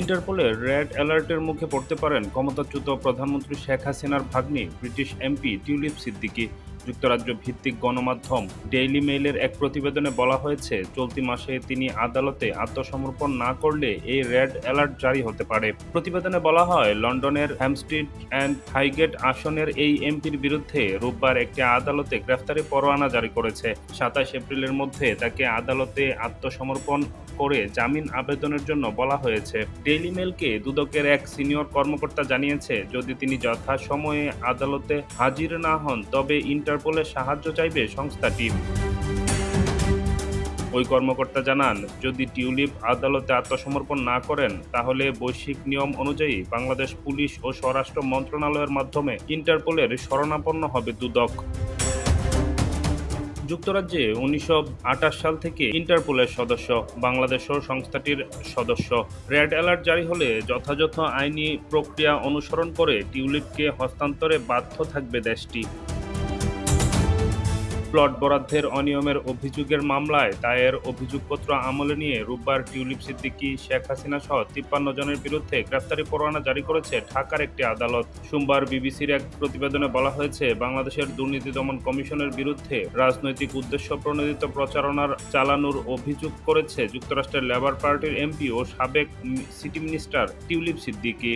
ইন্টারপোলের red অ্যালার্টের মুখে পড়তে পারেন ক্ষমতাচ্যুত প্রধানমন্ত্রী শেখ হাসিনার ভাগ্নি, ব্রিটিশ এমপি টিউলিপ সিদ্দিকী। যুক্তরাজ্য ভিত্তিক গণমাধ্যম ডেইলি মেইলের এক প্রতিবেদনে বলা হয়েছে, চলতি মাসে তিনি আদালতে আত্মসমর্পণ না করলে এই রেড অ্যালার্ট জারি হতে পারে। প্রতিবেদনে বলা হয়, লন্ডনের হ্যামস্ট্রিট অ্যান্ড হাইগেট আসনের এই এমপির বিরুদ্ধে রোববার একটি আদালতে গ্রেফতারি পরোয়ানা জারি করেছে। সাতাশ এপ্রিলের মধ্যে তাকে আদালতে আত্মসমর্পণ করে জামিন আবেদনের জন্য বলা হয়েছে। ডেইলি মেলকে দুদকের এক সিনিয়র কর্মকর্তা জানিয়েছে, যদি তিনি যথাসময়ে আদালতে হাজির না হন, তবে ইন্টারপোলের সাহায্য চাইবে সংস্থাটি ওই কর্মকর্তা জানান, যদি টিউলিপ আদালতে আত্মসমর্পণ না করেন, তাহলে বৈশ্বিক নিয়ম অনুযায়ী বাংলাদেশ পুলিশ ও স্বরাষ্ট্র মন্ত্রণালয়ের মাধ্যমে ইন্টারপোলের শরণাপন্ন হবে দুদক। যুক্তরাজ্যে উনিশশো আটাশ সাল থেকে ইন্টারপোলের সদস্য বাংলাদেশও সংস্থাটির সদস্য। রেড অ্যালার্ট জারি হলে যথাযথ আইনি প্রক্রিয়া অনুসরণ করে টিউলিপকে হস্তান্তরে বাধ্য থাকবে দেশটি। প্লট বরাদ্দের অনিয়মের অভিযোগের মামলায় দায়ের অভিযোগপত্র আমলে নিয়ে রোববার টিউলিপ সিদ্দিকী, শেখ হাসিনা সহ তিপ্পান্ন জনের বিরুদ্ধে গ্রেফতারি পরোয়ানা জারি করেছে ঢাকার একটি আদালত। সোমবার বিবিসির এক প্রতিবেদনে বলা হয়েছে, বাংলাদেশের দুর্নীতি দমন কমিশনের বিরুদ্ধে রাজনৈতিক উদ্দেশ্য প্রণোদিত প্রচারণার চালানোর অভিযোগ করেছে যুক্তরাষ্ট্রের লেবার পার্টির এমপি ও সাবেক সিটি মিনিস্টার টিউলিপ সিদ্দিকী।